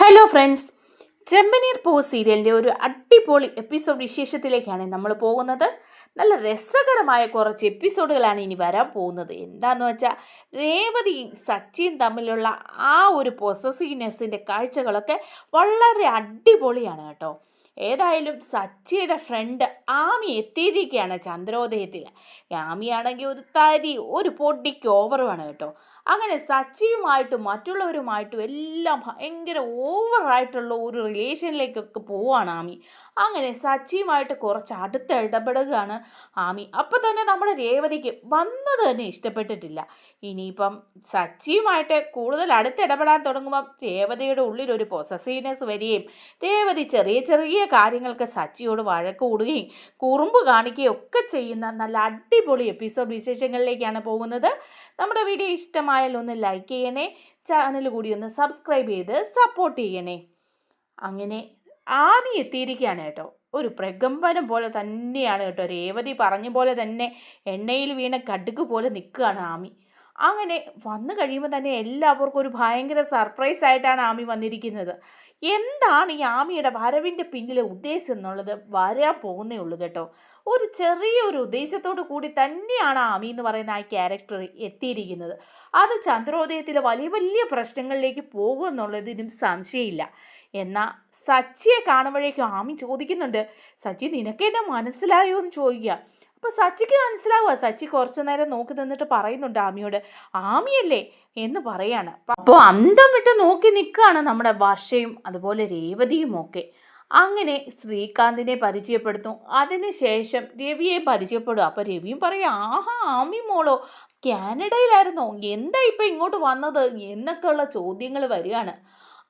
Hello friends ചെമ്പനീർ പൂ സീരിയലിന്റെ ഒരു അടിപൊളി എപ്പിസോഡ് വിശേഷത്തിലേക്കാണ് നമ്മൾ പോകുന്നത്. നല്ല രസകരമായ കുറച്ച് എപ്പിസോഡുകളാണ് ഇനി വരാൻ പോകുന്നത്. എന്താന്ന് വെച്ചാൽ രേവതിയും സച്ചിയും തമ്മിലുള്ള ആ ഒരു പൊസസീവ്നെസ്സിന്റെ കാഴ്ചകളൊക്കെ വളരെ അടിപൊളിയാണ് കേട്ടോ. ഏതായാലും സച്ചിയുടെ ഫ്രണ്ട് ആമി എത്തിയിരിക്കുകയാണ് ചന്ദ്രോദയത്തിൽ. ആമിയാണെങ്കിൽ ഒരു തരി ഒരു പൊടിക്ക് ഓവറുമാണ് കേട്ടോ. അങ്ങനെ സച്ചിയുമായിട്ടും മറ്റുള്ളവരുമായിട്ടും എല്ലാം ഭയങ്കര ഓവറായിട്ടുള്ള ഒരു റിലേഷനിലേക്കൊക്കെ പോവാണ് ആമി. അങ്ങനെ സച്ചിയുമായിട്ട് കുറച്ച് അടുത്ത് ഇടപെടുകയാണ് ആമി. അപ്പോൾ തന്നെ നമ്മുടെ രേവതിക്ക് വന്നത് തന്നെ ഇഷ്ടപ്പെട്ടിട്ടില്ല. ഇനിയിപ്പം സച്ചിയുമായിട്ട് കൂടുതൽ അടുത്ത് ഇടപെടാൻ തുടങ്ങുമ്പം രേവതിയുടെ ഉള്ളിൽ ഒരു പൊസസീവ്നെസ് വരികയും രേവതി ചെറിയ ചെറിയ കാര്യങ്ങൾക്ക് സച്ചിയോട് വഴക്ക് കൂടുകയും കുറുമ്പ് കാണിക്കുകയും ഒക്കെ ചെയ്യുന്ന നല്ല അടിപൊളി എപ്പിസോഡ് വിശേഷങ്ങളിലേക്കാണ് പോകുന്നത്. നമ്മുടെ വീഡിയോ ഇഷ്ടമായാൽ ഒന്ന് ലൈക്ക് ചെയ്യണേ. ചാനൽ കൂടി ഒന്ന് സബ്സ്ക്രൈബ് ചെയ്ത് സപ്പോർട്ട് ചെയ്യണേ. അങ്ങനെ ആമി എത്തിയിരിക്കുകയാണ് കേട്ടോ. ഒരു പ്രകമ്പനം പോലെ തന്നെയാണ് കേട്ടോ. രേവതി പറഞ്ഞ പോലെ തന്നെ എണ്ണയിൽ വീണ കടുക്ക് പോലെ നിൽക്കുകയാണ് ആമി. അങ്ങനെ വന്നു കഴിയുമ്പോൾ തന്നെ എല്ലാവർക്കും ഒരു ഭയങ്കര സർപ്രൈസ് ആയിട്ടാണ് ആമി വന്നിരിക്കുന്നത്. എന്താണ് ഈ ആമിയുടെ വരവിന്റെ പിന്നിലെ ഉദ്ദേശം എന്നുള്ളത് വരാൻ പോകുന്നേ ഉള്ളൂ കേട്ടോ. ഒരു ചെറിയൊരു ഉദ്ദേശത്തോടു കൂടി തന്നെയാണ് ആമി എന്ന് പറയുന്ന ആ ക്യാരക്ടർ എത്തിയിരിക്കുന്നത്. അത് ചന്ദ്രോദയത്തിലെ വലിയ വലിയ പ്രശ്നങ്ങളിലേക്ക് പോകും എന്നുള്ളതിനും സംശയമില്ല. എന്നാൽ സച്ചിയെ കാണുമ്പോഴേക്കും ആമി ചോദിക്കുന്നുണ്ട് സച്ചി നിനക്ക് എന്നെ മനസ്സിലായോ എന്ന് ചോദിക്കുക? അപ്പോൾ സച്ചിക്ക് മനസ്സിലാവുക സച്ചി കുറച്ചു നേരം നോക്കി നിന്നിട്ട് പറയുന്നുണ്ട് ആമിയോട്. ആമിയല്ലേ എന്ന് പറയാണ്. അപ്പോൾ അന്തം വിട്ട് നോക്കി നിൽക്കുകയാണ് നമ്മുടെ വർഷയും അതുപോലെ രേവതിയും ഒക്കെ. അങ്ങനെ ശ്രീകാന്തിനെ പരിചയപ്പെടുത്തും. അതിനുശേഷം രവിയെ പരിചയപ്പെടും. അപ്പോൾ രവിയും പറയും ആഹാ ആമി മോളോ കാനഡയിലായിരുന്നോ? എന്താ ഇപ്പം ഇങ്ങോട്ട് വന്നത്? എന്നൊക്കെയുള്ള ചോദ്യങ്ങൾ വരികയാണ്.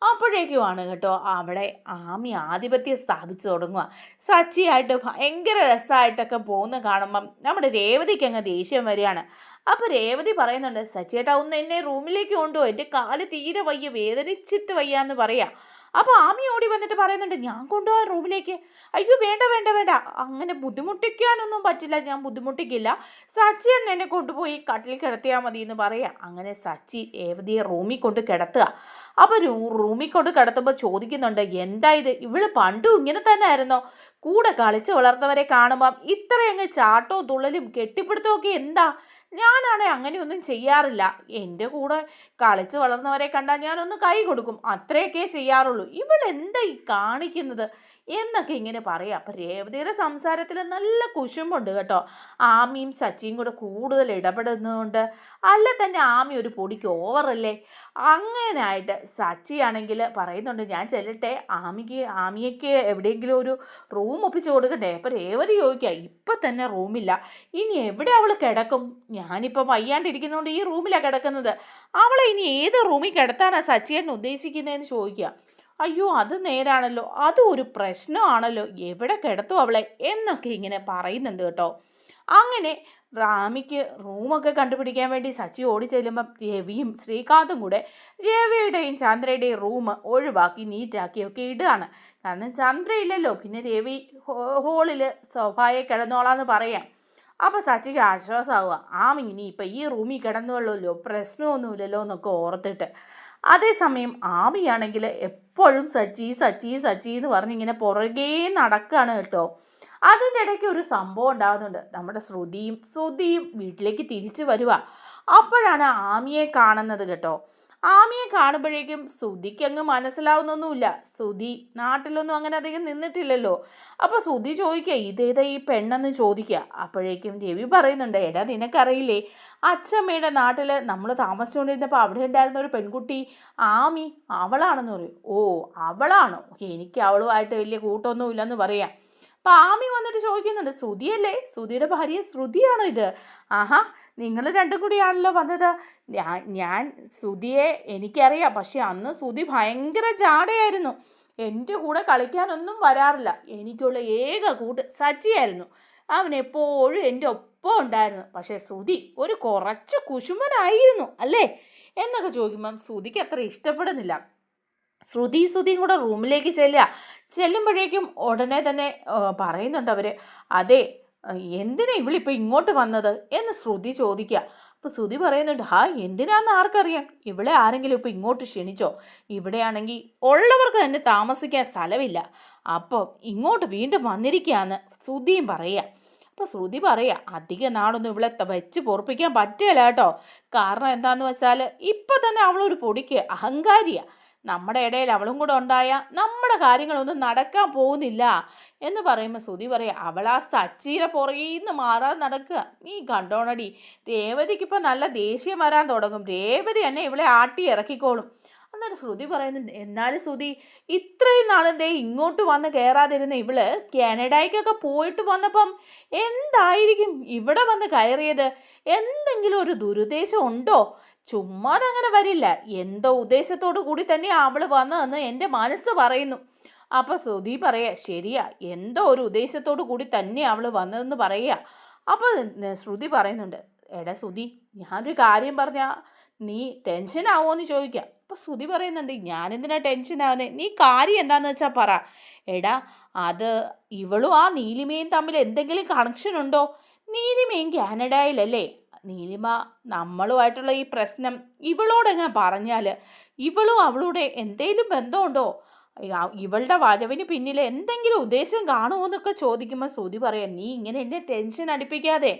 അപ്പോഴേക്കുമാണ് കേട്ടോ അവിടെ ആമി ആധിപത്യം സ്ഥാപിച്ചു തുടങ്ങുക. സച്ചിയായിട്ട് ഭയങ്കര രസമായിട്ടൊക്കെ പോകുന്ന കാണുമ്പം നമ്മുടെ രേവതിക്ക് അങ്ങ് ദേഷ്യം വരികയാണ്. അപ്പോൾ രേവതി പറയുന്നുണ്ട് സച്ചിയേട്ടാ ഒന്ന് എന്നെ റൂമിലേക്ക് കൊണ്ടുപോകും എന്റെ കാൽ തീരെ വയ്യ വേദനിച്ചിട്ട് വയ്യ എന്ന് പറയാം. അപ്പോൾ ആമി ഓടി വന്നിട്ട് പറയുന്നുണ്ട് ഞാൻ കൊണ്ടുപോകാൻ റൂമിലേക്ക്. അയ്യോ വേണ്ട വേണ്ട വേണ്ട. അങ്ങനെ ബുദ്ധിമുട്ടിക്കാനൊന്നും പറ്റില്ല. ഞാൻ ബുദ്ധിമുട്ടിക്കില്ല. സച്ചി എന്നെ കൊണ്ടുപോയി കട്ടിൽ കിടത്തിയാൽ മതി എന്ന് പറയാം. അങ്ങനെ സച്ചി ഏവതിയെ റൂമിൽ കൊണ്ട് കിടത്തുക. അപ്പോൾ റൂമിൽ കൊണ്ട് കിടത്തുമ്പോൾ ചോദിക്കുന്നുണ്ട് എന്താ ഇത്? ഇവൾ പണ്ടും ഇങ്ങനെ തന്നെ ആയിരുന്നോ? കൂടെ കളിച്ച് വളർന്നവരെ കാണുമ്പം ഇത്രയങ്ങ് ചാട്ടവും തുള്ളലും കെട്ടിപ്പിടുത്തവും ഒക്കെ എന്താ? ഞാനാണെ അങ്ങനെയൊന്നും ചെയ്യാറില്ല. എന്റെ കൂടെ കളിച്ച് വളർന്നവരെ കണ്ടാൽ ഞാനൊന്ന് കൈ കൊടുക്കും. അത്രയൊക്കെ ചെയ്യാറുള്ളൂ. ഇവൾ എന്താ ഈ കാണിക്കുന്നത്? എന്നൊക്കെ ഇങ്ങനെ പറയാം. അപ്പം രേവതിയുടെ സംസാരത്തിൽ നല്ല കുശുമ്പുണ്ട് കേട്ടോ. ആമിയും സച്ചിയും കൂടെ കൂടുതൽ ഇടപെടുന്നതുകൊണ്ട് അല്ല തന്നെ ആമി ഒരു പൊടിക്ക് ഓവറല്ലേ? സച്ചി സച്ചിയാണെങ്കിൽ പറയുന്നുണ്ട് ഞാൻ ചെല്ലട്ടെ ആമിക്ക് ആമിയയ്ക്ക് എവിടെയെങ്കിലും ഒരു റൂം ഒപ്പിച്ച് കൊടുക്കട്ടെ? അപ്പം രേവതി ചോദിക്കുക ഇപ്പം തന്നെ റൂമില്ല. ഇനി എവിടെ അവൾ കിടക്കും? ഞാനിപ്പോൾ വയ്യാണ്ടിരിക്കുന്നതുകൊണ്ട് ഈ റൂമിലാണ് കിടക്കുന്നത്. അവളെ ഇനി ഏത് റൂമിൽ കിടത്താനാണ് സച്ചിയേട്ടൻ ഉദ്ദേശിക്കുന്നതെന്ന് ചോദിക്കുക. അയ്യോ അത് നേരാണല്ലോ. അത് ഒരു പ്രശ്നമാണല്ലോ. എവിടെ കിടത്തു അവളെ? എന്നൊക്കെ ഇങ്ങനെ പറയുന്നുണ്ട് കേട്ടോ. അങ്ങനെ റാമിക്ക് റൂമൊക്കെ കണ്ടുപിടിക്കാൻ വേണ്ടി സച്ചി ഓടി ചെല്ലുമ്പം രവിയും ശ്രീകാന്തും കൂടെ രവിയുടെയും ചന്ദ്രയുടെയും റൂം ഒഴിവാക്കി നീറ്റാക്കിയൊക്കെ ഇടുകയാണ്. കാരണം ചന്ദ്രയില്ലല്ലോ. പിന്നെ രവി ഹോളിൽ സോഫായെ കിടന്നോളാന്ന് പറയാം. അപ്പോൾ സച്ചിക്ക് ആശ്വാസമാവുക. ആം ഇനി ഇപ്പം ഈ റൂമിൽ കിടന്നുള്ളല്ലോ പ്രശ്നമൊന്നുമില്ലല്ലോ എന്നൊക്കെ ഓർത്തിട്ട്. അതേസമയം ആമിയാണെങ്കിൽ എപ്പോഴും സച്ചി സച്ചി സച്ചി എന്ന് പറഞ്ഞിങ്ങനെ പുറകേ നടക്കുകയാണ് കേട്ടോ. അതിന്റെ ഇടയ്ക്ക് ഒരു സംഭവം ഉണ്ടാകുന്നുണ്ട്. നമ്മുടെ ശ്രുതിയും ശ്രുതിയും വീട്ടിലേക്ക് തിരിച്ചു വരുക അപ്പോഴാണ് ആമിയെ കാണുന്നത് കേട്ടോ. ആമിയെ കാണുമ്പോഴേക്കും സുധിക്ക് അങ്ങ് മനസ്സിലാവുന്നൊന്നുമില്ല. സുധി നാട്ടിലൊന്നും അങ്ങനെ അധികം നിന്നിട്ടില്ലല്ലോ. അപ്പോൾ സുധി ചോദിക്കുക ഇതേതാ ഈ പെണ്ണെന്ന് ചോദിക്കുക? അപ്പോഴേക്കും രവി പറയുന്നുണ്ട് എടാ നിനക്കറിയില്ലേ? അച്ഛമ്മയുടെ നാട്ടിൽ നമ്മൾ താമസിച്ചുകൊണ്ടിരുന്നപ്പോൾ അവിടെ ഉണ്ടായിരുന്ന ഒരു പെൺകുട്ടി ആമി അവളാണെന്ന് പറയും. ഓ അവളാണോ? എനിക്ക് അവളുമായിട്ട് വലിയ കൂട്ടമൊന്നുമില്ലെന്ന് പറയാം. അപ്പം ആമി വന്നിട്ട് ചോദിക്കുന്നുണ്ട് ശ്രുതിയല്ലേ? ശ്രുതിയുടെ ഭാര്യ ശ്രുതിയാണോ ഇത്? ആഹാ നിങ്ങൾ രണ്ടും കൂടിയാണല്ലോ വന്നത്. ഞാൻ ഞാൻ ശ്രുതിയെ എനിക്കറിയാം. പക്ഷെ അന്ന് ശ്രുതി ഭയങ്കര ജാടയായിരുന്നു. എന്റെ കൂടെ കളിക്കാനൊന്നും വരാറില്ല. എനിക്കുള്ള ഏക കൂട്ട് സച്ചിയായിരുന്നു. അവൻ എപ്പോഴും എന്റെ ഒപ്പം ഉണ്ടായിരുന്നു. പക്ഷേ ശ്രുതി ഒരു കുറച്ച് കുശുമനായിരുന്നു അല്ലേ? എന്നൊക്കെ ചോദിക്കുമ്പം ശ്രുതിക്ക് അത്ര ഇഷ്ടപ്പെടുന്നില്ല. ശ്രുതി ശ്രുതിയും കൂടെ റൂമിലേക്ക് ചെല്ലുക. ചെല്ലുമ്പോഴേക്കും ഉടനെ തന്നെ പറയുന്നുണ്ട് അവർ അതെ എന്തിനാ ഇവളിപ്പോൾ ഇങ്ങോട്ട് വന്നത്? എന്ന് ശ്രുതി ചോദിക്കുക. അപ്പോൾ ശ്രുതി പറയുന്നുണ്ട് ഹാ എന്തിനാന്ന് ആർക്കറിയാം? ഇവിടെ ആരെങ്കിലും ഇപ്പോൾ ഇങ്ങോട്ട് ക്ഷണിച്ചോ? ഇവിടെയാണെങ്കിൽ ഉള്ളവർക്ക് തന്നെ താമസിക്കാൻ സ്ഥലമില്ല. അപ്പോൾ ഇങ്ങോട്ട് വീണ്ടും വന്നിരിക്കുകയാണ്. ശ്രുതിയും പറയുക. അപ്പോൾ ശ്രുതി പറയുക അധിക നാളൊന്നും ഇവിടെ വെച്ച് പൊറപ്പിക്കാൻ പറ്റില്ല കേട്ടോ. കാരണം എന്താണെന്ന് വെച്ചാൽ ഇപ്പം തന്നെ അവളൊരു പൊടിക്ക് അഹങ്കാരിയാണ് നമ്മുടെ ഇടയിൽ അവളും കൂടെ ഉണ്ടായ നമ്മുടെ കാര്യങ്ങളൊന്നും നടക്കാൻ പോകുന്നില്ല. എന്ന് പറയുമ്പോൾ ശ്രുതി പറയാം അവൾ ആ സച്ചീര പുറകീന്ന് മാറാതെ നടക്കുക. നീ കണ്ടോണടി രേവതിക്കിപ്പോൾ നല്ല ദേഷ്യം വരാൻ തുടങ്ങും. രേവതി എന്നെ ഇവളെ ആട്ടി ഇറക്കിക്കോളും എന്നിട്ട് ശ്രുതി പറയുന്നുണ്ട്. എന്നാലും ശ്രുതി ഇത്രയും ദേ ഇങ്ങോട്ട് വന്ന് കയറാതിരുന്ന ഇവൾ കാനഡയ്ക്കൊക്കെ പോയിട്ട് വന്നപ്പം എന്തായിരിക്കും ഇവിടെ വന്ന് കയറിയത്? എന്തെങ്കിലും ഒരു ദുരുദ്ദേശം ഉണ്ടോ? ചുമ്മാതെ അങ്ങനെ വരില്ല. എന്തോ ഉദ്ദേശത്തോടു കൂടി തന്നെ അവൾ വന്നതെന്ന് എന്റെ മനസ്സ് പറയുന്നു. അപ്പോൾ ശ്രുതി പറയാ ശരിയാ എന്തോ ഒരു ഉദ്ദേശത്തോടു കൂടി തന്നെ അവൾ വന്നതെന്ന് പറയുക അപ്പോൾ ശ്രുതി പറയുന്നുണ്ട് എടാ ശ്രുതി ഞാനൊരു കാര്യം പറഞ്ഞാൽ നീ ടെൻഷൻ ആവുമോയെന്ന് ചോദിക്കാം. അപ്പോൾ ശ്രുതി പറയുന്നുണ്ട് ഞാനെന്തിനാ ടെൻഷൻ ആവുന്നത് നീ കാര്യം എന്താന്ന് വെച്ചാൽ പറ. എടാ അത് ഇവളും ആ നീലിമയും തമ്മിൽ എന്തെങ്കിലും കണക്ഷൻ ഉണ്ടോ? നീലിമയും കാനഡയിലല്ലേ. നീലിമ നമ്മളുമായിട്ടുള്ള ഈ പ്രശ്നം ഇവളോടെങ്ങനെ പറഞ്ഞാൽ ഇവളും അവളുടെ എന്തേലും ബന്ധമുണ്ടോ? ഇവളുടെ വരവിന് പിന്നിൽ എന്തെങ്കിലും ഉദ്ദേശം കാണുമോ എന്നൊക്കെ ചോദിക്കുമ്പോൾ ശ്രുതി പറയാം നീ ഇങ്ങനെ എന്നെ ടെൻഷൻ അടിപ്പിക്കാതെ.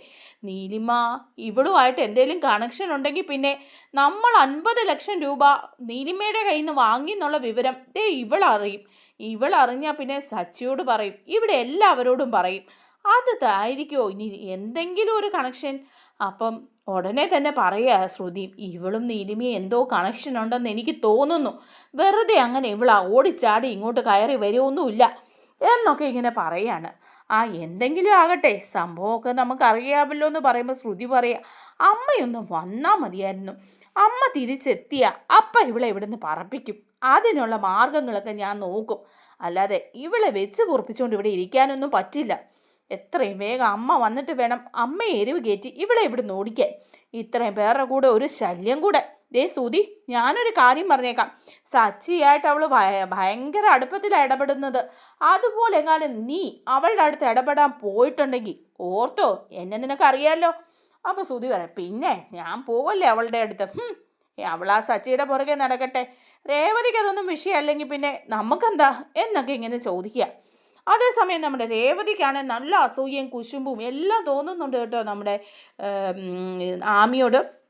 നീലിമ ഇവളുമായിട്ട് എന്തെങ്കിലും കണക്ഷൻ ഉണ്ടെങ്കിൽ പിന്നെ നമ്മൾ അൻപത് ലക്ഷം രൂപ നീലിമയുടെ കയ്യിൽ നിന്ന് വാങ്ങി എന്നുള്ള വിവരം ദേ ഇവളറിയും. ഇവളറിഞ്ഞാൽ പിന്നെ സച്ചിയോട് പറയും ഇവിടെ എല്ലാവരോടും പറയും. അത് ആയിരിക്കുമോ ഇനി എന്തെങ്കിലും ഒരു കണക്ഷൻ അപ്പം ഉടനെ തന്നെ പറയുക ശ്രുതി ഇവളും നീലിമയും എന്തോ കണക്ഷൻ ഉണ്ടെന്ന് എനിക്ക് തോന്നുന്നു. വെറുതെ അങ്ങനെ ഇവളാ ഓടിച്ചാടി ഇങ്ങോട്ട് കയറി വരുമൊന്നുമില്ല എന്നൊക്കെ ഇങ്ങനെ പറയാണ്. ആ എന്തെങ്കിലും ആകട്ടെ സംഭവമൊക്കെ നമുക്കറിയാമല്ലോ എന്ന് പറയുമ്പോൾ ശ്രുതി പറയുക അമ്മയൊന്ന് വന്നാൽ മതിയായിരുന്നു. അമ്മ തിരിച്ചെത്തിയ അപ്പം ഇവളെ ഇവിടുന്ന് പറപ്പിക്കും. അതിനുള്ള മാർഗങ്ങളൊക്കെ ഞാൻ നോക്കും. അല്ലാതെ ഇവളെ വെച്ച് കുറിപ്പിച്ചുകൊണ്ട് ഇവിടെ ഇരിക്കാനൊന്നും പറ്റില്ല. എത്രയും വേഗം അമ്മ വന്നിട്ട് വേണം അമ്മയെ എരിവ് കയറ്റി ഇവിടെ ഇവിടുന്ന് ഓടിക്കാൻ. ഇത്രയും പേരുടെ കൂടെ ഒരു ശല്യം കൂടെ. ദേ സുതി ഞാനൊരു കാര്യം പറഞ്ഞേക്കാം. സച്ചിയായിട്ട് അവൾ ഭയങ്കര അടുപ്പത്തിലാണ് ഇടപെടുന്നത്. അതുപോലെ എങ്ങാനും നീ അവളുടെ അടുത്ത് ഇടപെടാൻ പോയിട്ടുണ്ടെങ്കിൽ ഓർത്തോ എന്നെ നിനക്കറിയാമല്ലോ അപ്പോൾ സുതി പറയാം പിന്നെ ഞാൻ പോവല്ലേ അവളുടെ അടുത്ത്? അവൾ ആ സച്ചിയുടെ പുറകെ നടക്കട്ടെ. രേവതിക്ക് അതൊന്നും വിഷയമല്ലെങ്കിൽ പിന്നെ നമുക്കെന്താ? എന്നൊക്കെ ഇങ്ങനെ ചോദിക്കുക. അതേസമയം നമ്മുടെ രേവതിക്കാണ് നല്ല അസൂയയും കുശുമ്പും എല്ലാം തോന്നുന്നുണ്ട് കേട്ടോ നമ്മുടെ ആമിയോട്.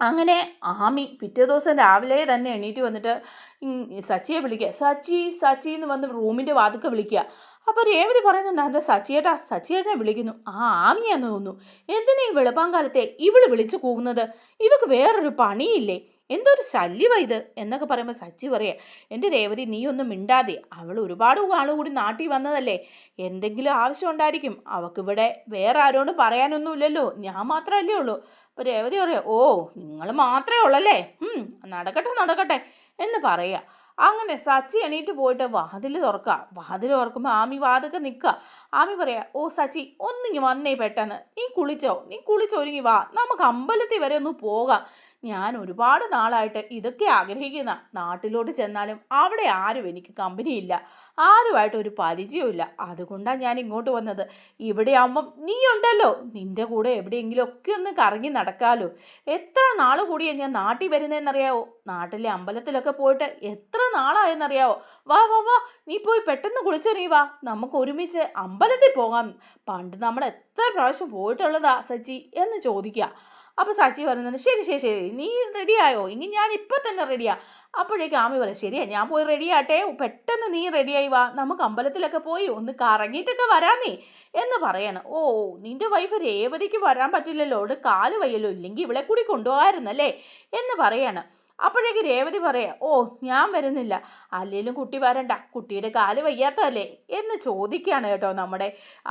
അങ്ങനെ ആമി പിറ്റേ ദിവസം രാവിലെ തന്നെ എണീറ്റ് വന്നിട്ട് സച്ചിയെ വിളിക്കുക. സച്ചി സച്ചി എന്ന് വന്ന് റൂമിന്റെ വാതുക്കെ വിളിക്കുക. അപ്പോൾ രേവതി പറയുന്നുണ്ട് സച്ചിയേട്ടാ? സച്ചിയേട്ടനെ വിളിക്കുന്നു. ആ ആമിയാന്ന് തോന്നുന്നു. എന്തിനാ ഈ വെളുപ്പാങ്കാലത്തെ ഇവൾ വിളിച്ചു കൂവുന്നത്? ഇവക്ക് വേറൊരു പണിയില്ലേ? എന്തൊരു ശല്യമാ ഇത്? എന്നൊക്കെ പറയുമ്പോൾ സച്ചി പറയുക എന്റെ രേവതി നീ ഒന്നും മിണ്ടാതെ അവൾ ഒരുപാട് ആളും കൂടി നാട്ടിൽ വന്നതല്ലേ എന്തെങ്കിലും ആവശ്യം ഉണ്ടായിരിക്കും അവൾക്കിവിടെ വേറെ ആരോടും പറയാനൊന്നുമില്ലല്ലോ ഞാൻ മാത്രമല്ലേ ഉള്ളൂ. അപ്പോൾ രേവതി പറയാം ഓ നിങ്ങൾ മാത്രമേ ഉള്ളല്ലേ നടക്കട്ടെ നടക്കട്ടെ എന്ന് പറയുക അങ്ങനെ സച്ചി എണീറ്റ് പോയിട്ട് വാതിൽ തുറക്കുക വാതിൽ തുറക്കുമ്പോൾ ആമി വാതൊക്കെ നിൽക്കുക ആമി പറയാ ഓ സച്ചി ഒന്നിങ്ങി വന്നേ പെട്ടെന്ന്. നീ കുളിച്ചോ നീ കുളിച്ചൊരുങ്ങി വാ. നമുക്ക് അമ്പലത്തിൽ വരെ ഒന്ന് പോകാം. ഞാൻ ഒരുപാട് നാളായിട്ട് ഇതൊക്കെ ആഗ്രഹിക്കുന്ന നാട്ടിലോട്ട് ചെന്നാലും അവിടെ ആരും എനിക്ക് കമ്പനിയില്ല ആരുമായിട്ട് ഒരു പരിചയമില്ല അതുകൊണ്ടാണ് ഞാൻ ഇങ്ങോട്ട് വന്നത്. ഇവിടെ ആകുമ്പം നീ ഉണ്ടല്ലോ. നിന്റെ കൂടെ എവിടെയെങ്കിലും ഒക്കെ ഒന്ന് കറങ്ങി നടക്കാലോ. എത്ര നാൾ കൂടിയാണ് ഞാൻ നാട്ടിൽ വരുന്നതെന്നറിയാവോ നാട്ടിലെ അമ്പലത്തിലൊക്കെ പോയിട്ട് എത്ര നാളായെന്നറിയാവോ? വാ വാ വാ. നീ പോയി പെട്ടെന്ന് കുളിച്ചൊരുങ്ങി വാ. നമുക്ക് ഒരുമിച്ച് അമ്പലത്തിൽ പോകാം. പണ്ട് നമ്മൾ എത്ര പ്രാവശ്യം പോയിട്ടുള്ളതാ സച്ചി എന്ന് ചോദിക്കുക അപ്പോൾ സച്ചി പറയുന്നുണ്ട് ശരി ശരി ശരി നീ റെഡിയായോ ഇനി ഞാൻ ഇപ്പം തന്നെ റെഡിയാ അപ്പോഴേക്കും ആമി പറയും ശരിയാ ഞാൻ പോയി റെഡിയാട്ടെ പെട്ടെന്ന് നീ റെഡിയായി വാ. നമുക്ക് അമ്പലത്തിലൊക്കെ പോയി ഒന്ന് കറങ്ങിയിട്ടൊക്കെ വരാം നീ. എന്ന് പറയണം. ഓ നിന്റെ വൈഫ് രേവതിക്ക് വരാൻ പറ്റില്ലല്ലോ. അവിടെ കാൽ വയ്യല്ലോ. ഇല്ലെങ്കിൽ ഇവിടെ കൂടി കൊണ്ടുപോകാമായിരുന്നല്ലേ? എന്ന് പറയാണ്. അപ്പോഴേക്ക് രേവതി പറയാ ഓ ഞാൻ വരുന്നില്ല. അല്ലേലും കുട്ടി വരണ്ട. കുട്ടിയുടെ കാൽ വയ്യാത്തതല്ലേ? എന്ന് ചോദിക്കുകയാണ് കേട്ടോ നമ്മുടെ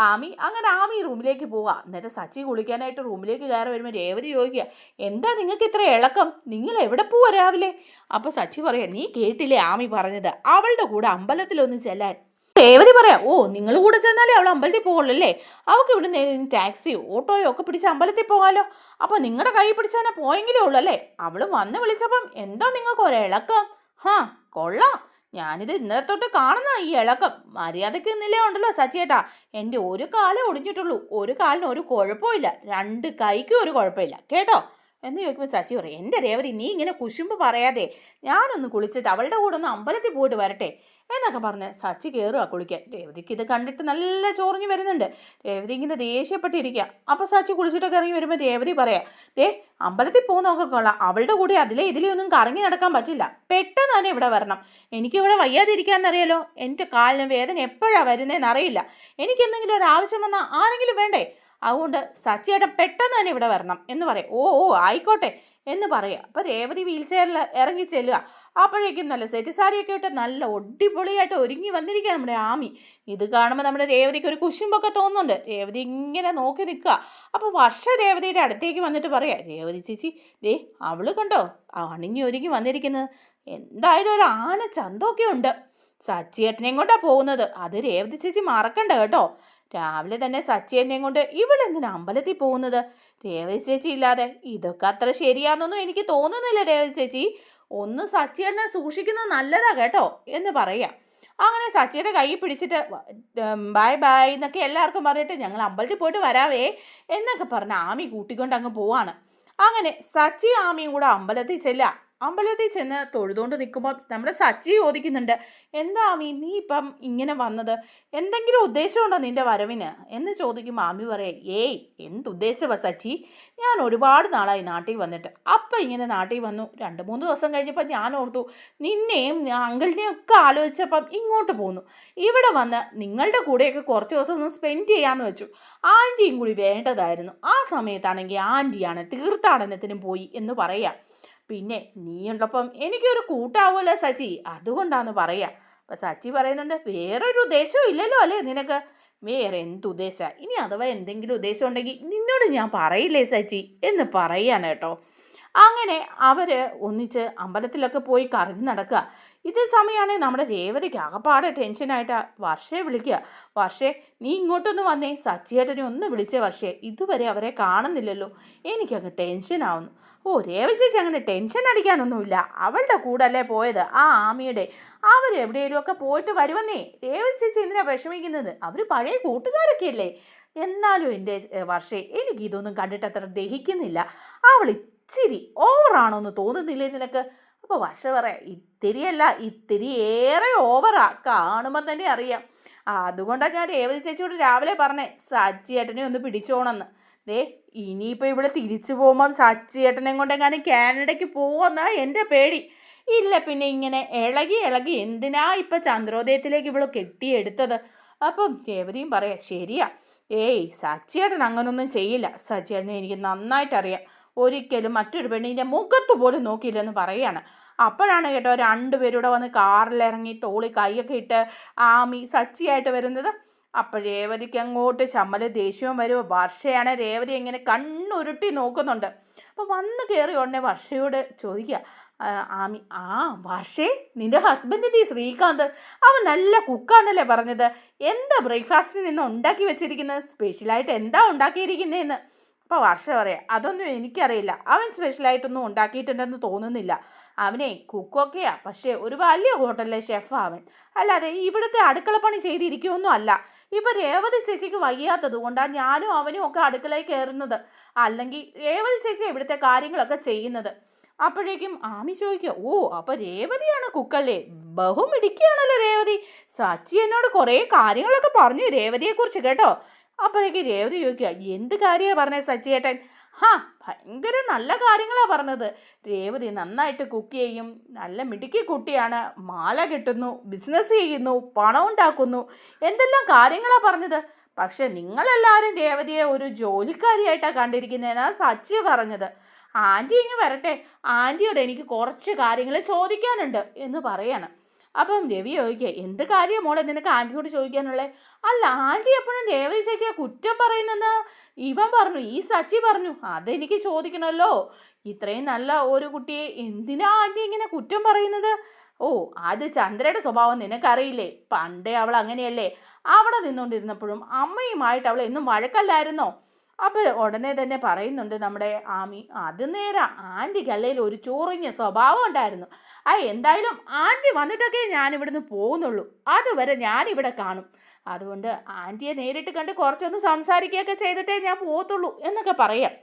ആമി. അങ്ങനെ ആമി റൂമിലേക്ക് പോവുക എന്നിട്ട് സച്ചി കുളിക്കാനായിട്ട് റൂമിലേക്ക് കയറി വരുമ്പോൾ രേവതി ചോദിക്കുക എന്താ നിങ്ങൾക്ക് ഇത്ര ഇളക്കം? നിങ്ങൾ എവിടെ പോവാ രാവിലെ? അപ്പോൾ സച്ചി പറയാ നീ കേട്ടില്ലേ ആമി പറഞ്ഞത്? അവളുടെ കൂടെ അമ്പലത്തിലൊന്ന് ചെല്ലാൻ രേവതി പറയാം ഓ നിങ്ങൾ കൂടെ ചെന്നാലേ അവൾ അമ്പലത്തിൽ പോകുള്ളൂ അല്ലേ അവൾക്ക് ഇവിടെ നിന്ന് ടാക്സിയോ ഓട്ടോയോ ഒക്കെ പിടിച്ച് അമ്പലത്തിൽ പോകാമല്ലോ അപ്പോൾ നിങ്ങളുടെ കൈ പിടിച്ചാൽ പോയെങ്കിലേ ഉള്ളൂ അല്ലേ? അവൾ വന്ന് വിളിച്ചപ്പം എന്താ നിങ്ങൾക്ക് ഒരു ഇളക്കം? ഹാ കൊള്ളാം. ഞാനിത് ഇന്നലെ തൊട്ട് കാണുന്ന ഈ ഇളക്കം. മര്യാദയ്ക്ക് നിന്നില്ലേ ഉണ്ടല്ലോ സച്ചിയേട്ടാ. എന്റെ ഒരു കാലേ ഒടിഞ്ഞിട്ടുള്ളൂ. ഒരു കാലിന് ഒരു കുഴപ്പമില്ല രണ്ട് കൈക്കും ഒരു കുഴപ്പമില്ല കേട്ടോ? എന്ന് ചോദിക്കുമ്പോൾ ചാച്ചി പറയും എന്റെ രേവതി നീ ഇങ്ങനെ കുശുമ്പ് പറയാതെ ഞാനൊന്ന് കുളിച്ചിട്ട് അവളുടെ കൂടെ ഒന്ന് അമ്പലത്തിൽ പോയിട്ട് വരട്ടെ എന്നൊക്കെ പറഞ്ഞ് സച്ചി കയറുക കുളിക്കാൻ. രേവതിക്ക് ഇത് കണ്ടിട്ട് നല്ല ചോറിഞ്ഞ് വരുന്നുണ്ട്. രേവതി ഇങ്ങനെ ദേഷ്യപ്പെട്ടിരിക്കുക അപ്പോൾ സച്ചി കുളിച്ചിട്ടൊക്കെ ഇറങ്ങി വരുമ്പോൾ രേവതി പറയാം ദേ അമ്പലത്തിൽ പോകുന്നൊക്കെ കൊള്ളാം. അവളുടെ കൂടെ അതിലെ ഇതിലെ ഒന്നും കറങ്ങി നടക്കാൻ പറ്റില്ല. പെട്ടെന്ന് തന്നെ ഇവിടെ വരണം. എനിക്കിവിടെ വയ്യാതിരിക്കാന്നറിയാലോ? എന്റെ കാലിന് വേദന എപ്പോഴാണ് വരുന്നതെന്ന് അറിയില്ല. എനിക്ക് എന്തെങ്കിലും ഒരു ആവശ്യം വന്നാൽ ആരെങ്കിലും വേണ്ടേ? അതുകൊണ്ട് സച്ചിയേട്ടൻ പെട്ടെന്ന് തന്നെ ഇവിടെ വരണം എന്ന് പറയും. ഓ ഓ ആയിക്കോട്ടെ എന്ന് പറയുക അപ്പോൾ രേവതി വീൽ ചെയറിൽ ഇറങ്ങി ചെല്ലുക. അപ്പോഴേക്കും നല്ല സെറ്റ് സാരിയൊക്കെ ഇട്ട് നല്ല ഒടിപൊളിയായിട്ട് ഒരുങ്ങി വന്നിരിക്കുക നമ്മുടെ ആമി. ഇത് കാണുമ്പോൾ നമ്മുടെ രേവതിക്ക് ഒരു കുശുമ്പൊക്കെ തോന്നുന്നുണ്ട്. രേവതി ഇങ്ങനെ നോക്കി നിൽക്കുക. അപ്പോൾ വർഷ രേവതിയുടെ അടുത്തേക്ക് വന്നിട്ട് പറയാം രേവതി ചേച്ചി ദേ അവൾ കണ്ടോ? അണിഞ്ഞി ഒരുങ്ങി വന്നിരിക്കുന്നത്. എന്തായാലും ഒരു ആന ചന്തൊക്കെ ഉണ്ട്. സച്ചിയേട്ടനെയും കൊണ്ടാണ് പോകുന്നത്. അത് രേവതി ചേച്ചി മറക്കണ്ട കേട്ടോ. രാവിലെ തന്നെ സച്ചിയേട്ടനെയും കൊണ്ട് ഇവളെന്തിനാ അമ്പലത്തിൽ പോകുന്നത്? രേവതി ചേച്ചി ഇല്ലാതെ. ഇതൊക്കെ അത്ര ശരിയാണെന്നൊന്നും എനിക്ക് തോന്നുന്നില്ല രേവതി ചേച്ചി. ഒന്ന് സച്ചിയേട്ടനെ സൂക്ഷിക്കുന്നത് നല്ലതാ കേട്ടോ എന്ന് പറയാം. അങ്ങനെ സച്ചിയുടെ കൈ പിടിച്ചിട്ട് ബൈ ബൈ എന്നൊക്കെ എല്ലാവർക്കും പറഞ്ഞിട്ട് ഞങ്ങൾ അമ്പലത്തിൽ പോയിട്ട് വരാവേ എന്നൊക്കെ പറഞ്ഞ് ആമി കൂട്ടിക്കൊണ്ട് അങ്ങ് പോവാണ്. അങ്ങനെ സച്ചി ആമിയും കൂടെ അമ്പലത്തിൽ ചെല്ലുക. അമ്പലത്തിൽ ചെന്ന് തൊഴുതുകൊണ്ട് നിൽക്കുമ്പോൾ നമ്മുടെ സച്ചി ചോദിക്കുന്നുണ്ട് എന്താ ആമി നീ ഇപ്പം ഇങ്ങനെ വന്നത്? എന്തെങ്കിലും ഉദ്ദേശമുണ്ടോ നിന്റെ വരവിന്? എന്ന് ചോദിക്കുമ്പോൾ ആമി പറയാം ഏയ് എന്തുദ്ദേശമാ സച്ചി? ഞാൻ ഒരുപാട് നാളായി നാട്ടിൽ വന്നിട്ട്. അപ്പം ഇങ്ങനെ നാട്ടിൽ വന്നു. രണ്ട് മൂന്ന് ദിവസം കഴിഞ്ഞപ്പോൾ ഞാൻ ഓർത്തു നിന്നെയും അങ്കിളിനെയും ഒക്കെ ആലോചിച്ചപ്പം ഇങ്ങോട്ട് പോന്നു. ഇവിടെ വന്ന് നിങ്ങളുടെ കൂടെയൊക്കെ കുറച്ച് ദിവസം ഒന്ന് സ്പെൻഡ് ചെയ്യാമെന്ന് വെച്ചു. ആന്റിയും കൂടി വേണ്ടതായിരുന്നു. ആ സമയത്താണെങ്കിൽ ആന്റിയാണ് തീർത്ഥാടനത്തിനും പോയി എന്ന് പറയാം. പിന്നെ നീയുള്ളപ്പം എനിക്കൊരു കൂട്ടാവുമല്ലോ സച്ചി. അതുകൊണ്ടാണ് പറയാ. അപ്പം സച്ചി പറയുന്നുണ്ട് വേറൊരു ഉദ്ദേശവും ഇല്ലല്ലോ അല്ലേ നിനക്ക്? വേറെ എന്ത് ഉദ്ദേശ? ഇനി അഥവാ എന്തെങ്കിലും ഉദ്ദേശം ഉണ്ടെങ്കിൽ നിന്നോട് ഞാൻ പറയില്ലേ സച്ചി? എന്ന് പറയാണ് കേട്ടോ. അങ്ങനെ അവർ ഒന്നിച്ച് അമ്പലത്തിലൊക്കെ പോയി കറങ്ങി നടക്കുക ഇതേ സമയമാണെങ്കിൽ നമ്മുടെ രേവതിക്ക് അകപ്പാടെ ടെൻഷനായിട്ട് വർഷയെ വിളിക്കുക വർഷേ നീ ഇങ്ങോട്ടൊന്ന് വന്നേ. സച്ചിയേട്ടനെ ഒന്ന് വിളിച്ചേ വർഷേ. ഇതുവരെ അവരെ കാണുന്നില്ലല്ലോ. എനിക്കങ്ങ് ടെൻഷനാവുന്നു. ഓ വിശേഷം അങ്ങനെ ടെൻഷൻ അടിക്കാനൊന്നുമില്ല. അവളുടെ കൂടെ അല്ലേ പോയത്? ആ ആമിയുടെ. അവർ എവിടെയെങ്കിലുമൊക്കെ പോയിട്ട് വരുമെന്നേ. രേവതി ചേച്ചി എന്തിനാ വിഷമിക്കുന്നത്? അവർ പഴയ കൂട്ടുകാരൊക്കെ അല്ലേ എന്നാലും എന്റെ വർഷേ എനിക്ക് ഇതൊന്നും കണ്ടിട്ട് അത്ര ദഹിക്കുന്നില്ല. അവൾ ഇച്ചിരി ഓവറാണോ എന്ന് തോന്നുന്നില്ലേ നിനക്ക്? അപ്പോൾ വർഷ പറയാം ഇത്തിരിയല്ല ഇത്തിരി ഏറെ ഓവറാ. കാണുമ്പോൾ തന്നെ അറിയാം. അതുകൊണ്ടാണ് ഞാൻ രേവതി ചേച്ചിയോട് രാവിലെ പറഞ്ഞേ സച്ചിയേട്ടനെ ഒന്ന് പിടിച്ചോണമെന്ന് ദേ ഇനിയിപ്പോൾ ഇവിടെ തിരിച്ചു പോകുമ്പം സച്ചിയേട്ടനെയും കൊണ്ടെങ്ങാനും കാനഡയ്ക്ക് പോകുമെന്നാ എന്റെ പേടി. ഇല്ല പിന്നെ ഇങ്ങനെ ഇളകി ഇളകി എന്തിനാ ഇപ്പം ചന്ദ്രോദയത്തിലേക്ക് ഇവൾ കെട്ടിയെടുത്തത്? അപ്പം രേവതിയും പറയാം ശരിയാ. ഏയ് സച്ചിയേട്ടൻ അങ്ങനൊന്നും ചെയ്യില്ല. സച്ചിയേട്ടനെ എനിക്ക് നന്നായിട്ടറിയാം. ഒരിക്കലും മറ്റൊരു പെണ്ണിന്റെ മുഖത്ത് പോലും നോക്കിയില്ലെന്ന് പറയാണ്. അപ്പോഴാണ് കേട്ടോ രണ്ടുപേരൂടെ വന്ന് കാറിലിറങ്ങി തോളി കൈയൊക്കെ ഇട്ട് ആമി സച്ചിയായിട്ട് വരുന്നത്. അപ്പോൾ രേവതിക്ക് അങ്ങോട്ട് ചമ്മൽ ദേഷ്യവും വരും വർഷയാണ് രേവതി ഇങ്ങനെ കണ്ണുരുട്ടി നോക്കുന്നുണ്ട്. അപ്പോൾ വന്ന് കയറി ഉടനെ വർഷയോട് ചോദിക്കുക ആമി ആ വർഷേ നിന്റെ ഹസ്ബൻഡ് നീ ശ്രീകാന്ത് അവൻ നല്ല കുക്കാന്നല്ലേ പറഞ്ഞത്? എന്താ ബ്രേക്ക്ഫാസ്റ്റിന് ഇന്ന് ഉണ്ടാക്കി വെച്ചിരിക്കുന്നത്? സ്പെഷ്യലായിട്ട് എന്താ ഉണ്ടാക്കിയിരിക്കുന്നതെന്ന് അപ്പോൾ വർഷ പറയാം അതൊന്നും എനിക്കറിയില്ല. അവൻ സ്പെഷ്യലായിട്ടൊന്നും ഉണ്ടാക്കിയിട്ടുണ്ടെന്ന് തോന്നുന്നില്ല. അവനെ കുക്കൊക്കെയാ പക്ഷേ ഒരു വലിയ ഹോട്ടലിലെ ഷെഫ് അവൻ. അല്ലാതെ ഇവിടുത്തെ അടുക്കളപ്പണി ചെയ്തിരിക്കുമൊന്നും അല്ല. ഇപ്പം രേവതി ചേച്ചിക്ക് വയ്യാത്തത് കൊണ്ടാണ് ഞാനും അവനും ഒക്കെ അടുക്കളയിൽ കയറുന്നത് അല്ലെങ്കിൽ രേവതി ചേച്ചി ഇവിടുത്തെ കാര്യങ്ങളൊക്കെ ചെയ്യുന്നത്. അപ്പോഴേക്കും ആമി ചോദിക്കുക ഓ അപ്പോൾ രേവതിയാണ് കുക്കല്ലേ ബഹുമിടിക്കുകയാണല്ലോ രേവതി. സച്ചി എന്നോട് കുറേ കാര്യങ്ങളൊക്കെ പറഞ്ഞു രേവതിയെക്കുറിച്ച് കേട്ടോ. അപ്പോഴേക്ക് രേവതി ചോദിക്കുക എന്ത് കാര്യമാണ് പറഞ്ഞത് സച്ചിയേട്ടൻ? ഹാ ഭയങ്കര നല്ല കാര്യങ്ങളാണ് പറഞ്ഞത്. രേവതി നന്നായിട്ട് കുക്ക് ചെയ്യും. നല്ല മിടുക്കി കുട്ടിയാണ്. മാല കിട്ടുന്നു ബിസിനസ് ചെയ്യുന്നു പണം ഉണ്ടാക്കുന്നു. എന്തെല്ലാം കാര്യങ്ങളാണ് പറഞ്ഞത്? പക്ഷെ നിങ്ങളെല്ലാവരും രേവതിയെ ഒരു ജോലിക്കാരിയായിട്ടാണ് കണ്ടിരിക്കുന്നതെന്നാണ് സച്ചി പറഞ്ഞത്. ആന്റി ഇങ്ങ് വരട്ടെ. ആന്റിയോട് എനിക്ക് കുറച്ച് കാര്യങ്ങൾ ചോദിക്കാനുണ്ട് എന്ന് പറയാണ്. അപ്പം രവി ചോദിക്കുക എന്ത് കാര്യം മോളെ നിനക്ക് ആന്റിയോട് ചോദിക്കാനുള്ളത് അല്ല ആന്റി എപ്പോഴും രേവതി ചേച്ചിയെ കുറ്റം പറയുന്നെന്ന് ഇവൻ പറഞ്ഞു ഈ സച്ചി പറഞ്ഞു. അതെനിക്ക് ചോദിക്കണമല്ലോ ഇത്രയും നല്ല ഒരു കുട്ടിയെ എന്തിനാ ആന്റി ഇങ്ങനെ കുറ്റം പറയുന്നത്? ഓ അത് ചന്ദ്രയുടെ സ്വഭാവം നിനക്കറിയില്ലേ? പണ്ടേ അവൾ അങ്ങനെയല്ലേ. അവിടെ നിന്നുകൊണ്ടിരുന്നപ്പോഴും അമ്മയുമായിട്ട് അവൾ എന്നും വഴക്കല്ലായിരുന്നോ? അപ്പോൾ ഉടനെ തന്നെ പറയുന്നുണ്ട് നമ്മുടെ ആമി അത് നേരാ ആന്റിക്ക് അല്ലെങ്കിൽ ഒരു ചോറിഞ്ഞ സ്വഭാവം ഉണ്ടായിരുന്നു. ആ എന്തായാലും ആന്റി വന്നിട്ടൊക്കെ ഞാൻ ഇവിടുന്ന് പോകുന്നുള്ളൂ. അതുവരെ ഞാനിവിടെ കാണും. അതുകൊണ്ട് ആന്റിയെ നേരിട്ട് കണ്ട് കുറച്ചൊന്ന് സംസാരിക്കുകയൊക്കെ ചെയ്തിട്ടേ ഞാൻ പോകത്തുള്ളൂ എന്നൊക്കെ പറയാം.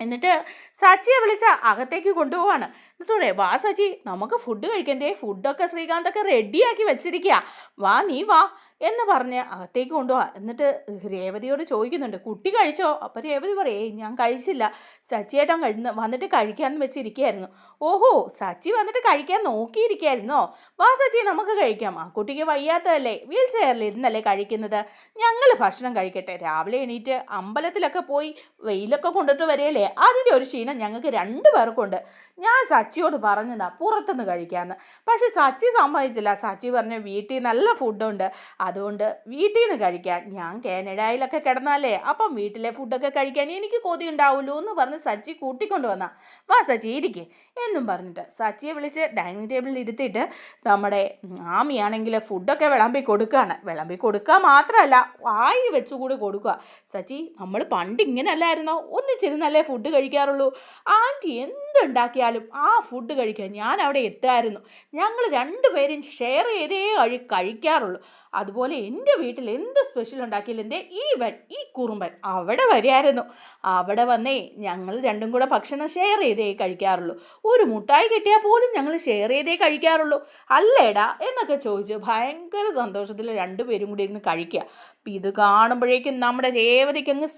എന്നിട്ട് സച്ചിയെ വിളിച്ച അകത്തേക്ക് കൊണ്ടുപോവാണ്. എന്നിട്ട് പറയാം വാ സച്ചി നമുക്ക് ഫുഡ് കഴിക്കണ്ടേ? ഫുഡൊക്കെ ശ്രീകാന്തൊക്കെ റെഡിയാക്കി വെച്ചിരിക്കുക വാ നീ വാ എന്ന് പറഞ്ഞ് അകത്തേക്ക് കൊണ്ടുപോവാ. എന്നിട്ട് രേവതിയോട് ചോദിക്കുന്നുണ്ട് കുട്ടി കഴിച്ചോ? അപ്പം രേവതി പറയേ ഞാൻ കഴിച്ചില്ല. സച്ചിയേട്ടൻ കഴിന്ന് വന്നിട്ട് കഴിക്കാമെന്ന് വെച്ചിരിക്കുകയായിരുന്നു ഓഹോ സച്ചി വന്നിട്ട് കഴിക്കാൻ നോക്കിയിരിക്കുകയായിരുന്നോ വാ സച്ചി നമുക്ക് കഴിക്കാം. ആ കുട്ടിക്ക് വയ്യാത്തതല്ലേ? വീൽ ചെയറിൽ ഇരുന്നല്ലേ കഴിക്കുന്നത്? ഞങ്ങൾ ഭക്ഷണം കഴിക്കട്ടെ. രാവിലെ എണീറ്റ് അമ്പലത്തിലൊക്കെ പോയി വെയിലൊക്കെ കൊണ്ടിട്ട് വരികയല്ലേ അതിന്റെ ഒരു ക്ഷീണം ഞങ്ങൾക്ക് രണ്ട് പേർക്കുണ്ട് ഞാൻ സച്ചിയോട് പറഞ്ഞതാ പുറത്തുനിന്ന് കഴിക്കാമെന്ന് പക്ഷെ സച്ചി സമ്മതിച്ചില്ല. സച്ചി പറഞ്ഞു വീട്ടിൽ നല്ല ഫുഡുണ്ട്. അതുകൊണ്ട് വീട്ടിൽ നിന്ന് കഴിക്കാം. ഞാൻ കാനഡയിലൊക്കെ കിടന്നാലേ അപ്പം വീട്ടിലെ ഫുഡൊക്കെ കഴിക്കാൻ എനിക്ക് കൊതി ഉണ്ടാവുമല്ലോ എന്ന് പറഞ്ഞ് സച്ചി കൂട്ടിക്കൊണ്ട് വന്നാ. വാ സച്ചി ഇരിക്കെ. എന്നും പറഞ്ഞിട്ട് സച്ചിയെ വിളിച്ച് ഡൈനിങ് ടേബിളിൽ ഇരുത്തിയിട്ട് നമ്മുടെ ആമിയാണെങ്കിൽ ഫുഡൊക്കെ വിളമ്പി കൊടുക്കുകയാണ് വിളമ്പി കൊടുക്കുക മാത്രമല്ല വായി വെച്ചുകൂടി കൊടുക്കുക സച്ചി നമ്മൾ പണ്ട് ഇങ്ങനെ അല്ലായിരുന്നോ ഒന്നിച്ചിരുന്നല്ലേ ഫുഡ് കഴിക്കാറുള്ളൂ. ആന്റി എന്തുണ്ടാക്കിയാലും ആ ഫുഡ് കഴിക്കാൻ ഞാൻ അവിടെ എത്തുമായിരുന്നു ഞങ്ങൾ രണ്ടുപേരും ഷെയർ ചെയ്തേ കഴി കഴിക്കാറുള്ളൂ. അതുപോലെ എന്റെ വീട്ടിൽ എന്ത് സ്പെഷ്യൽ ഉണ്ടാക്കിയാലും എന്തേ ഈ വൻ ഈ കുറുമ്പൻ അവിടെ വരികയായിരുന്നു. അവിടെ വന്നേ ഞങ്ങൾ രണ്ടും കൂടെ ഭക്ഷണം ഷെയർ ചെയ്തേ കഴിക്കാറുള്ളൂ. ഒരു മുട്ടായി കിട്ടിയാൽ പോലും ഞങ്ങൾ ഷെയർ ചെയ്തേ കഴിക്കാറുള്ളൂ. അല്ലേടാ എന്നൊക്കെ ചോദിച്ച് ഭയങ്കര സന്തോഷത്തിൽ രണ്ടുപേരും കൂടി ഇരുന്ന് കഴിക്കുക. ഇത് കാണുമ്പോഴേക്കും നമ്മുടെ രേവതിക്ക് അങ്ങ്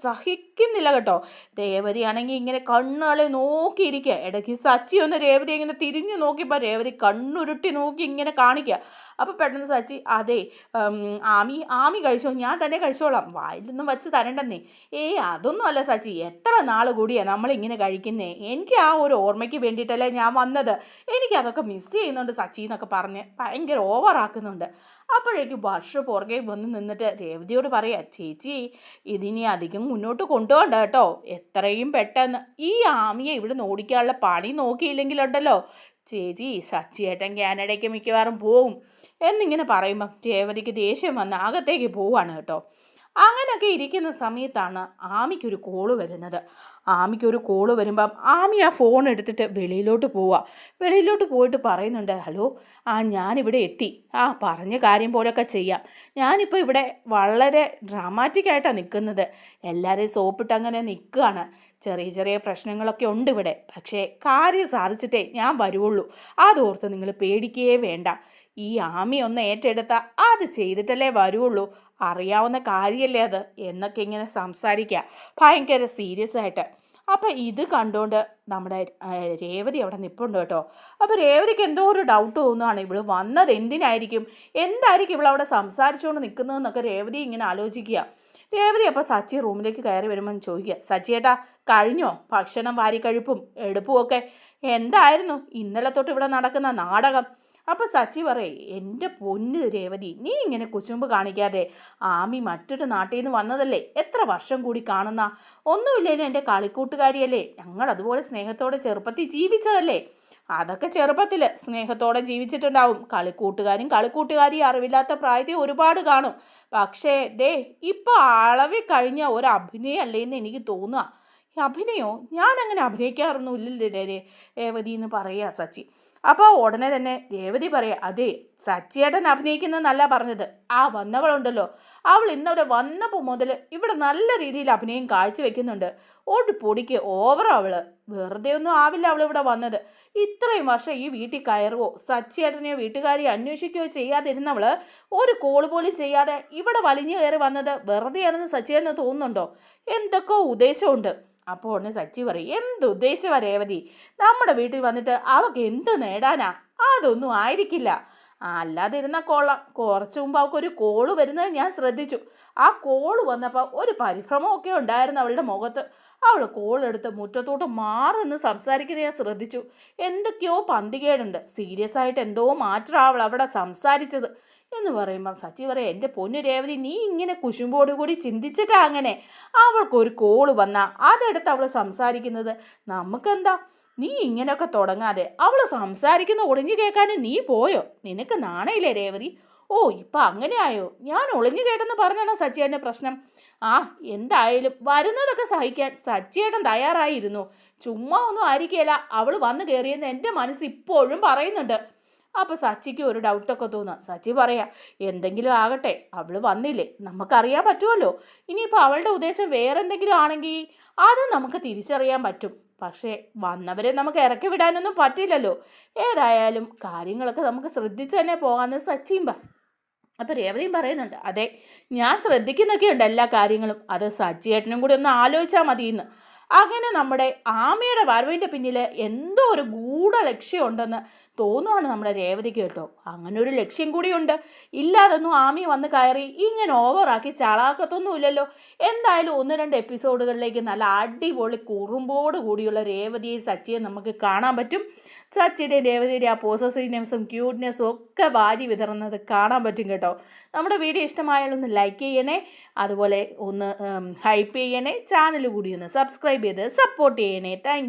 സഹിക്കുന്നില്ല കേട്ടോ. രേവതി ആണെങ്കിൽ ഇങ്ങനെ കണ്ണുകളെ നോക്കിയിരിക്കുക. ഇടയ്ക്ക് സച്ചി ഒന്ന് രേവതി ഇങ്ങനെ തിരിഞ്ഞു നോക്കിയപ്പോൾ രേവതി കണ്ണുരുട്ടി നോക്കി ഇങ്ങനെ കാണിക്കുക. അപ്പോൾ പെട്ടെന്ന് സച്ചി അതെ ആമി ആമി കഴിച്ചോ? ഞാൻ തന്നെ കഴിച്ചോളാം. വായിൽ നിന്നും വച്ച് തരണ്ടെന്നേ. ഏയ് അതൊന്നും അല്ല സച്ചി. എത്ര നാൾ കൂടിയാണ് നമ്മളിങ്ങനെ കഴിക്കുന്നേ? എനിക്ക് ആ ഒരു ഓർമ്മയ്ക്ക് വേണ്ടിയിട്ടല്ലേ ഞാൻ വന്നത്. എനിക്കതൊക്കെ മിസ് ചെയ്യുന്നുണ്ട് സച്ചി എന്നൊക്കെ പറഞ്ഞ് ഭയങ്കര ഓവറാക്കുന്നുണ്ട് അപ്പോഴേക്കും വർഷ പുറകെ വന്ന് നിന്നിട്ട് രേവതിയോട് പറയാ ചേച്ചി ഇതിനി അധികം മുന്നോട്ട് കൊണ്ടുപോകണ്ട കേട്ടോ. എത്രയും പെട്ടെന്ന് ഈ ആമിയെ ഇവിടെ ഓടിക്കാനുള്ള പണി നോക്കിയില്ലെങ്കിലുണ്ടല്ലോ. ചേച്ചി സച്ചിയേട്ടൻ കാനഡയ്ക്ക് മിക്കവാറും പോവും. എന്നിങ്ങനെ പറയുമ്പം രേവതിക്ക് ദേഷ്യം വന്ന് അകത്തേക്ക് പോവാണ് കേട്ടോ. അങ്ങനെയൊക്കെ ഇരിക്കുന്ന സമയത്താണ് ആമിക്കൊരു കോൾ വരുന്നത്. ആമിക്കൊരു കോൾ വരുമ്പം ആമി ആ ഫോൺ എടുത്തിട്ട് വെളിയിലോട്ട് പോവുക വെളിയിലോട്ട് പോയിട്ട് പറയുന്നുണ്ട് ഹലോ ആ ഞാനിവിടെ എത്തി. ആ പറഞ്ഞ കാര്യം പോലൊക്കെ ചെയ്യാം. ഞാനിപ്പോൾ ഇവിടെ വളരെ ഡ്രാമാറ്റിക്കായിട്ടാണ് നിൽക്കുന്നത് എല്ലാവരെയും സോപ്പിട്ട് അങ്ങനെ നിൽക്കുകയാണ് ചെറിയ ചെറിയ പ്രശ്നങ്ങളൊക്കെ ഉണ്ട് ഇവിടെ പക്ഷേ കാര്യം സാധിച്ചിട്ടേ ഞാൻ വരുവുള്ളൂ. അതോർത്ത് നിങ്ങൾ പേടിക്കുകയേ വേണ്ട. ഈ ആമി ഒന്ന് ഏറ്റെടുത്താൽ അത് ചെയ്തിട്ടല്ലേ വരുവുള്ളൂ. അറിയാവുന്ന കാര്യമല്ലേ അത്? എന്നൊക്കെ ഇങ്ങനെ സംസാരിക്കുക ഭയങ്കര സീരിയസ് ആയിട്ട്. അപ്പം ഇത് കണ്ടുകൊണ്ട് നമ്മുടെ രേവതി അവിടെ നിൽപ്പുണ്ട് കേട്ടോ. അപ്പോൾ രേവതിക്ക് എന്തോ ഒരു ഡൗട്ട് തോന്നുകയാണ് ഇവൾ വന്നത് എന്തിനായിരിക്കും? എന്തായിരിക്കും ഇവളവിടെ സംസാരിച്ചുകൊണ്ട് നിൽക്കുന്നതെന്നൊക്കെ രേവതി ഇങ്ങനെ ആലോചിക്കുക രേവതി അപ്പോൾ സച്ചി റൂമിലേക്ക് കയറി വരുമ്പോൾ ചോദിക്കുക സച്ചി ഏട്ടാ കഴിഞ്ഞോ? ഭക്ഷണം വാരിക്കഴുപ്പും എടുപ്പും ഒക്കെ? എന്തായിരുന്നു? ഇന്നലെ തൊട്ട് ഇവിടെ നടക്കുന്ന നാടകം. അപ്പോൾ സച്ചി പറയേ എന്റെ പൊന്ന് രേവതി നീ ഇങ്ങനെ കുശുമ്പ് കാണിക്കാതെ ആമി മറ്റൊരു നാട്ടിൽ നിന്ന് വന്നതല്ലേ? എത്ര വർഷം കൂടി കാണുന്ന? ഒന്നുമില്ലേലും എന്റെ കളിക്കൂട്ടുകാരിയല്ലേ? ഞങ്ങൾ അതുപോലെ സ്നേഹത്തോടെ ചെറുപ്പത്തിൽ ജീവിച്ചതല്ലേ? അതൊക്കെ ചെറുപ്പത്തിൽ സ്നേഹത്തോടെ ജീവിച്ചിട്ടുണ്ടാവും. കളിക്കൂട്ടുകാരും കളിക്കൂട്ടുകാരിയും അറിവില്ലാത്ത പ്രായത്തിൽ ഒരുപാട് കാണും. പക്ഷേ ദേ ഇപ്പോൾ അളവിൽ കഴിഞ്ഞ ഒരു അഭിനയല്ലേ എന്ന് എനിക്ക് തോന്നുക. അഭിനയോ? ഞാനങ്ങനെ അഭിനയിക്കാറൊന്നും ഇല്ലല്ലേ രേവതി എന്ന് പറയുക സച്ചി. അപ്പോൾ ഉടനെ തന്നെ രേവതി പറയാം അതെ സച്ചിയേട്ടൻ അഭിനയിക്കുന്നതെന്നല്ല പറഞ്ഞത്. ആ വന്നവളുണ്ടല്ലോ. അവൾ ഇന്നവരെ വന്നപ്പോൾ മുതൽ ഇവിടെ നല്ല രീതിയിൽ അഭിനയം കാഴ്ചവെക്കുന്നുണ്ട് ഓട്ട് പൊടിക്ക് ഓവർ അവൾ വെറുതെ ഒന്നും ആവില്ല അവൾ ഇവിടെ വന്നത്. ഇത്രയും വർഷം ഈ വീട്ടിൽ കയറുവോ? സച്ചിയേട്ടനെയോ വീട്ടുകാരെയോ അന്വേഷിക്കുകയോ ചെയ്യാതിരുന്നവൾ ഒരു കോൾ പോലും ചെയ്യാതെ ഇവിടെ വലിഞ്ഞു കയറി വന്നത് വെറുതെയാണെന്ന് സച്ചിയേട്ടന് തോന്നുന്നുണ്ടോ? എന്തൊക്കെയോ ഉദ്ദേശമുണ്ട്. അപ്പോൾ ഉടനെ സച്ചി പറയും എന്ത് ഉദ്ദേശിച്ച രേവതി നമ്മുടെ വീട്ടിൽ വന്നിട്ട് അവൾക്ക് എന്ത് നേടാനാ? അതൊന്നും ആയിരിക്കില്ല. അല്ലാതെ ഇരുന്ന കൊള്ളാം. കുറച്ച് മുമ്പ് അവൾക്കൊരു കോൾ വരുന്നത് ഞാൻ ശ്രദ്ധിച്ചു. ആ കോൾ വന്നപ്പോൾ ഒരു പരിഭ്രമമൊക്കെ ഉണ്ടായിരുന്നു അവളുടെ മുഖത്ത്. അവൾ കോളെടുത്ത് മുറ്റത്തോട്ട് മാറുന്ന് സംസാരിക്കുന്നത് ഞാൻ ശ്രദ്ധിച്ചു. എന്തൊക്കെയോ പന്തികേടുണ്ട്. സീരിയസ് ആയിട്ട് എന്തോ മാറ്റം അവൾ അവിടെ സംസാരിച്ചത്. എന്ന് പറയുമ്പം സച്ചി പറയാം എന്റെ പൊന്നു രേവതി നീ ഇങ്ങനെ കുശുമ്പോട് കൂടി ചിന്തിച്ചിട്ടാ അങ്ങനെ. അവൾക്കൊരു കോൾ വന്നാൽ അതെടുത്ത് അവൾ സംസാരിക്കുന്നത്. നമുക്കെന്താ? നീ ഇങ്ങനെയൊക്കെ തുടങ്ങാതെ അവൾ സംസാരിക്കുന്ന ഒളിഞ്ഞു കേൾക്കാൻ നീ പോയോ? നിനക്ക് നാണയില്ലേ രേവതി? ഓ ഇപ്പം അങ്ങനെയായോ? ഞാൻ ഒളിഞ്ഞു കേട്ടെന്ന് പറഞ്ഞാണോ സച്ചിയേട്ടന്റെ പ്രശ്നം? ആ എന്തായാലും വരുന്നതൊക്കെ സഹിക്കാൻ സച്ചിയേട്ടൻ തയ്യാറായിരുന്നു. ചുമ്മാ ഒന്നും ആയിരിക്കില്ല അവൾ വന്നു കയറിയെന്ന് എന്റെ മനസ്സ് ഇപ്പോഴും പറയുന്നുണ്ട്. അപ്പോൾ സച്ചിക്ക് ഒരു ഡൗട്ടൊക്കെ തോന്നുക സച്ചി പറയാ എന്തെങ്കിലും ആകട്ടെ അവൾ വന്നില്ലേ നമുക്കറിയാൻ പറ്റുമല്ലോ ഇനിയിപ്പോൾ അവളുടെ ഉദ്ദേശം വേറെ എന്തെങ്കിലും ആണെങ്കിൽ അത് നമുക്ക് തിരിച്ചറിയാൻ പറ്റും. പക്ഷേ വന്നവരെ നമുക്ക് ഇറക്കി വിടാനൊന്നും പറ്റില്ലല്ലോ. ഏതായാലും കാര്യങ്ങളൊക്കെ നമുക്ക് ശ്രദ്ധിച്ച് തന്നെ പോകാമെന്ന് സച്ചിയും പറ അപ്പോൾ രേവതിയും പറയുന്നുണ്ട് അതെ ഞാൻ ശ്രദ്ധിക്കുന്നൊക്കെയുണ്ട് എല്ലാ കാര്യങ്ങളും. അത് സച്ചിയേട്ടനും കൂടി ഒന്ന് ആലോചിച്ചാൽ മതിയെന്ന്. അങ്ങനെ നമ്മുടെ ആമയുടെ വരവിന്റെ പിന്നിൽ എന്തോ ഒരു ഗൂഢ ലക്ഷ്യമുണ്ടെന്ന് തോന്നുവാണ് നമ്മുടെ രേവതിക്ക് കേട്ടോ. അങ്ങനെ ഒരു ലക്ഷ്യം കൂടിയുണ്ട്. ഇല്ലാതൊന്നും ആമി വന്ന് കയറി ഇങ്ങനെ ഓവറാക്കി ചളാക്കത്തൊന്നും ഇല്ലല്ലോ എന്തായാലും ഒന്ന് രണ്ട് എപ്പിസോഡുകളിലേക്ക് നല്ല അടിപൊളി കുറുമ്പോട് കൂടിയുള്ള രേവതിയെ സച്ചിയെ നമുക്ക് കാണാൻ പറ്റും. സച്ചിയുടെ രേവതിയുടെ ആ പോസസീവ്നെസ്സും ക്യൂട്ട്നെസ്സും ഒക്കെ വാരി വിതറുന്നത് കാണാൻ പറ്റും കേട്ടോ. നമ്മുടെ വീഡിയോ ഇഷ്ടമായാലൊന്ന് ലൈക്ക് ചെയ്യണേ അതുപോലെ ഒന്ന് ഹൈപ്പ് ചെയ്യണേ ചാനൽ കൂടി ഒന്ന് സബ്സ്ക്രൈബ് ചെയ്ത് സപ്പോർട്ട് ചെയ്യണേ. താങ്ക്